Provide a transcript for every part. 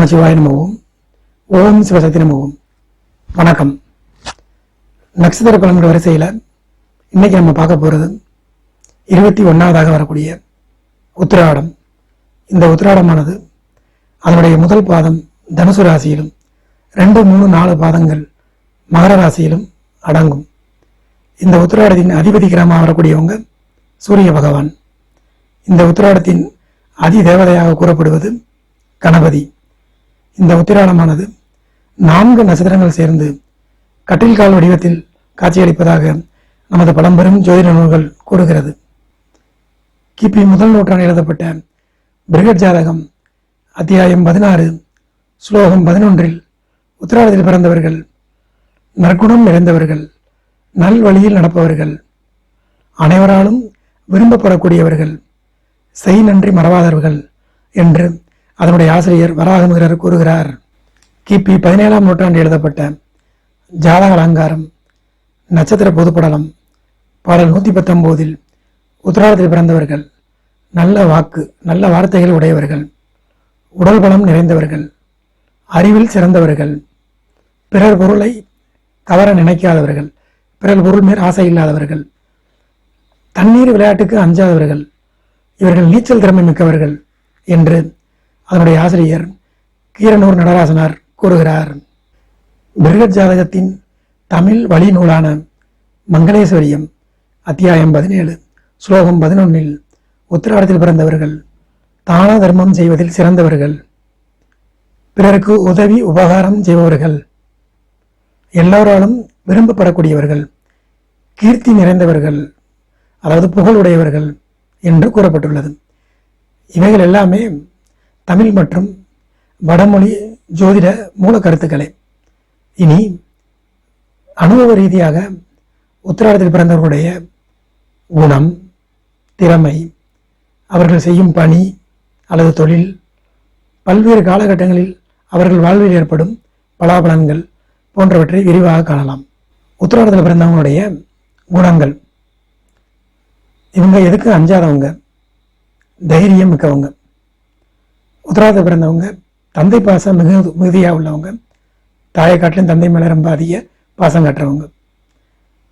நமச்சிவாய நமவும் ஓம் சிவசக்தி நமவும் வணக்கம். நட்சத்திர குழம்பு வரிசையில் இன்னைக்கு நம்ம பார்க்க போகிறது இருபத்தி ஒன்றாவதாக வரக்கூடிய உத்திராடம். இந்த உத்திராடமானது அதனுடைய முதல் பாதம் தனுசு ராசியிலும் ரெண்டு மூணு நாலு பாதங்கள் மகர ராசியிலும் அடங்கும். இந்த உத்திராடத்தின் அதிபதி கிரகமாக வரக்கூடியவங்க சூரிய பகவான். இந்த உத்திராடத்தின் அதி தேவதையாக கூறப்படுவது கணபதி. இந்த உத்திராடமானது நான்கு நட்சத்திரங்கள் சேர்ந்து கட்டில் கால் வடிவத்தில் காட்சியளிப்பதாக நமது பழம்பெரும் ஜோதிட நூல்கள் கூறுகிறது. கிபி முதல் நூற்றாண்டு எழுதப்பட்ட பிரிகட் ஜாதகம் அத்தியாயம் பதினாறு ஸ்லோகம் பதினொன்றில் உத்திராடத்தில் பிறந்தவர்கள் நற்குணம் நிறைந்தவர்கள் நல்வழியில் நடப்பவர்கள் அனைவராலும் விரும்பப்படக்கூடியவர்கள் செய் நன்றி மறவாதவர்கள் என்று அதனுடைய ஆசிரியர் வராகமிகரர் கூறுகிறார் கிபி பதினேழாம் நூற்றாண்டு எழுதப்பட்ட ஜாதக அலங்காரம் நட்சத்திர பொதுப்படலம் பாடல் நூற்றி பத்தொம்போதில் உத்தராடத்தில் பிறந்தவர்கள் நல்ல வாக்கு நல்ல வார்த்தைகள் உடையவர்கள் உடல் பலம் நிறைந்தவர்கள் அறிவில் சிறந்தவர்கள் பிறர் பொருளை கவர நினைக்காதவர்கள் பிறர் பொருள் மேல் ஆசை இல்லாதவர்கள் தண்ணீர் விளையாட்டுக்கு அஞ்சாதவர்கள் இவர்கள் நீச்சல் திறமை மிக்கவர்கள் என்று அதனுடைய ஆசிரியர் கீரனூர் நடராசனார் கூறுகிறார் மிருகஜாதகத்தின் ஜாதகத்தின் தமிழ் வழி நூலான மங்களேஸ்வரியம் அத்தியாயம் பதினேழு ஸ்லோகம் பதினொன்னில் உத்திராடத்தில் பிறந்தவர்கள் தான தர்மம் செய்வதில் சிறந்தவர்கள் பிறருக்கு உதவி உபகாரம் செய்பவர்கள் எல்லோராலும் விரும்பப்படக்கூடியவர்கள் கீர்த்தி நிறைந்தவர்கள் அதாவது புகழுடையவர்கள் என்று கூறப்பட்டுள்ளது. இவைகள் எல்லாமே தமிழ் மற்றும் வடமொழி ஜோதிட மூல கருத்துக்களை. இனி அனுபவ ரீதியாக உத்திராடத்தில் பிறந்தவர்களுடைய குணம் திறமை அவர்கள் செய்யும் பணி அல்லது தொழில் பல்வேறு காலகட்டங்களில் அவர்கள் வாழ்வில் ஏற்படும் பலாபலன்கள் போன்றவற்றை விரிவாக காணலாம். உத்திராடத்தில் பிறந்தவங்களுடைய குணங்கள். இவங்க எதுக்கு அஞ்சாதவங்க? தைரியம் மிக்கவங்க. உத்தராத பிறந்தவங்க தந்தை பாசம் மிகு மிகுதியாக உள்ளவங்க தாயை காட்டிலும் தந்தை மேலே ரொம்ப அதிக பாசம் காட்டுறவங்க.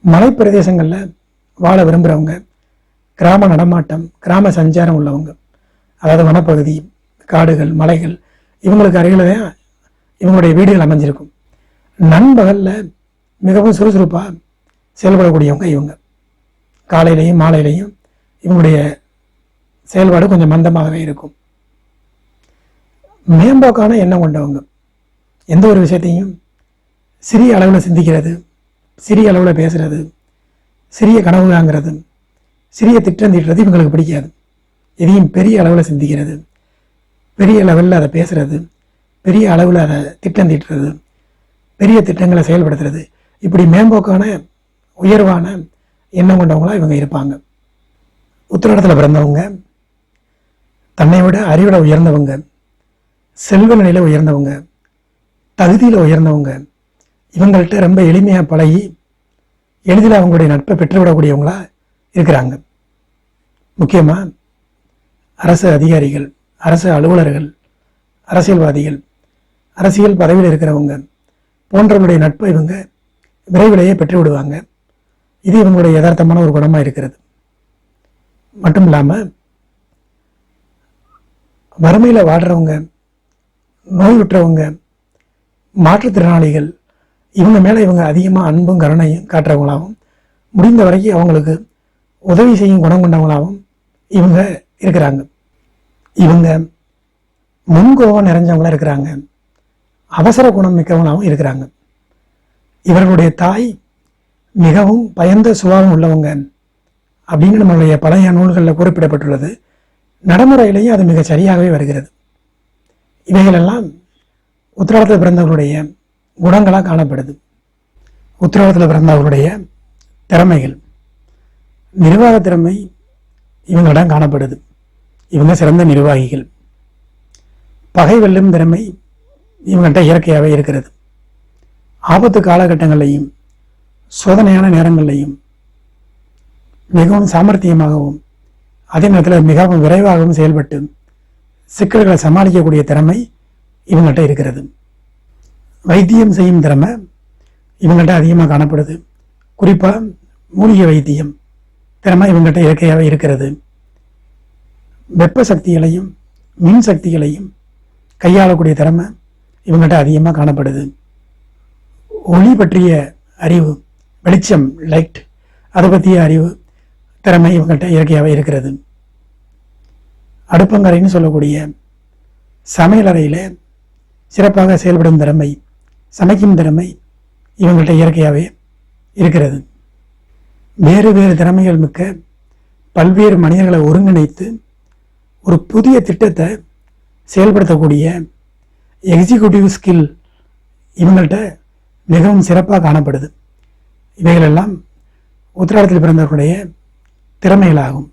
மலை பிரதேசங்களில் வாழ விரும்புகிறவங்க கிராம நடமாட்டம் கிராம சஞ்சாரம் உள்ளவங்க அதாவது வனப்பகுதி காடுகள் மலைகள் இவங்களுக்கு அருகில் தான் இவங்களுடைய வீடுகள் அமைஞ்சிருக்கும். நண்பகலில் மிகவும் சுறுசுறுப்பாக செயல்படக்கூடியவங்க இவங்க. காலையிலையும் மாலையிலையும் இவங்களுடைய செயல்பாடு கொஞ்சம் மந்தமாகவே இருக்கும். மேம்போக்கான எண்ணம் கொண்டவங்க. எந்த ஒரு விஷயத்தையும் சிறிய அளவில் சிந்திக்கிறது சிறிய அளவில் பேசுகிறது சிறிய கனவு வாங்கிறது சிறிய திட்டம் தீட்டுறது இவங்களுக்கு பிடிக்காது. எதையும் பெரிய அளவில் சிந்திக்கிறது பெரிய லெவலில் அதை பேசுகிறது பெரிய அளவில் அதை திட்டம் தீட்டுறது பெரிய திட்டங்களை செயல்படுத்துறது. இப்படி மேம்போக்கான உயர்வான எண்ணம் கொண்டவங்களாக இவங்க இருப்பாங்க. உத்திராடத்தில் பிறந்தவங்க தன்னை விட அறிவில் உயர்ந்தவங்க செல்வ நிலையில் உயர்ந்தவங்க தகுதியில் உயர்ந்தவங்க இவங்கள்ட்ட ரொம்ப எளிமையாக பழகி எளிதில் அவங்களுடைய நட்பை பெற்றுவிடக்கூடியவங்களா இருக்கிறாங்க. முக்கியமாக அரசு அதிகாரிகள் அரசு அலுவலர்கள் அரசியல்வாதிகள் அரசியல் பதவியில் இருக்கிறவங்க போன்றவர்களுடைய நட்பை இவங்க விரைவிலேயே பெற்று விடுவாங்க இது இவங்களுடைய யதார்த்தமான ஒரு குணமாக இருக்கிறது. மட்டும் இல்லாமல் வறுமையில் வாடுறவங்க நோயுற்றவங்க மாற்றுத்திறனாளிகள் இவங்க மேலே இவங்க அதிகமாக அன்பும் கருணையும் காட்டுறவங்களாகவும் முடிந்த வரைக்கும் அவங்களுக்கு உதவி செய்யும் குணம் கொண்டவங்களாகவும் இவங்க இருக்கிறாங்க. இவங்க முன்கோபம் நிறைஞ்சவங்களா இருக்கிறாங்க. அவசர குணம் மிக்கவங்களாகவும் இருக்கிறாங்க. இவர்களுடைய தாய் மிகவும் பயந்த சுபாவம் உள்ளவங்க அப்படின்னு நம்மளுடைய பழைய நூல்களில் குறிப்பிடப்பட்டுள்ளது. நடைமுறையிலேயும் அது மிக சரியாகவே வருகிறது. இவைகளெல்லாம் உத்திராடத்தில் பிறந்தவர்களுடைய குணங்களாக காணப்படுது. உத்திராடத்தில் பிறந்தவர்களுடைய திறமைகள். நிர்வாக திறமை இவங்களிடம் காணப்படுது. இவங்க சிறந்த நிர்வாகிகள். பகை வெல்லும் திறமை இவங்கள்ட்ட இயற்கையாகவே இருக்கிறது. ஆபத்து காலகட்டங்களையும் சோதனையான நேரங்களையும் மிகவும் சாமர்த்தியமாகவும் அதே நேரத்தில் மிகவும் விரைவாகவும் செயல்பட்டு சிக்கல்களை சமாளிக்கக்கூடிய திறமை இவங்கள்ட்ட இருக்கிறது. வைத்தியம் செய்யும் திறமை இவங்கள்ட்ட அதிகமாக காணப்படுது. குறிப்பாக மூலிகை வைத்தியம் திறமை இவங்கள்ட்ட இயற்கையாக இருக்கிறது. வெப்ப சக்திகளையும் மின் சக்திகளையும் கையாளக்கூடிய திறமை இவங்கள்ட்ட அதிகமாக காணப்படுது. ஒளி பற்றிய அறிவு வெளிச்சம் லைட் அதை பற்றிய அறிவு திறமை இவங்கள்ட்ட இயற்கையாக இருக்கிறது. அடுப்பங்கரைன்னு சொல்லக்கூடிய சமையலறையில் சிறப்பாக செயல்படும் திறமை சமைக்கும் திறமை இவங்கள்ட்ட இயற்கையாகவே இருக்கிறது. வேறு வேறு திறமைகள் மிக்க பல்வேறு மனிதர்களை ஒருங்கிணைத்து ஒரு புதிய திட்டத்தை செயல்படுத்தக்கூடிய எக்ஸிக்யூட்டிவ் ஸ்கில் இவங்கள்ட்ட மிகவும் சிறப்பாக காணப்படுது. இவைகளெல்லாம் உத்திராடத்தில் பிறந்தவர்களுடைய திறமைகளாகும்.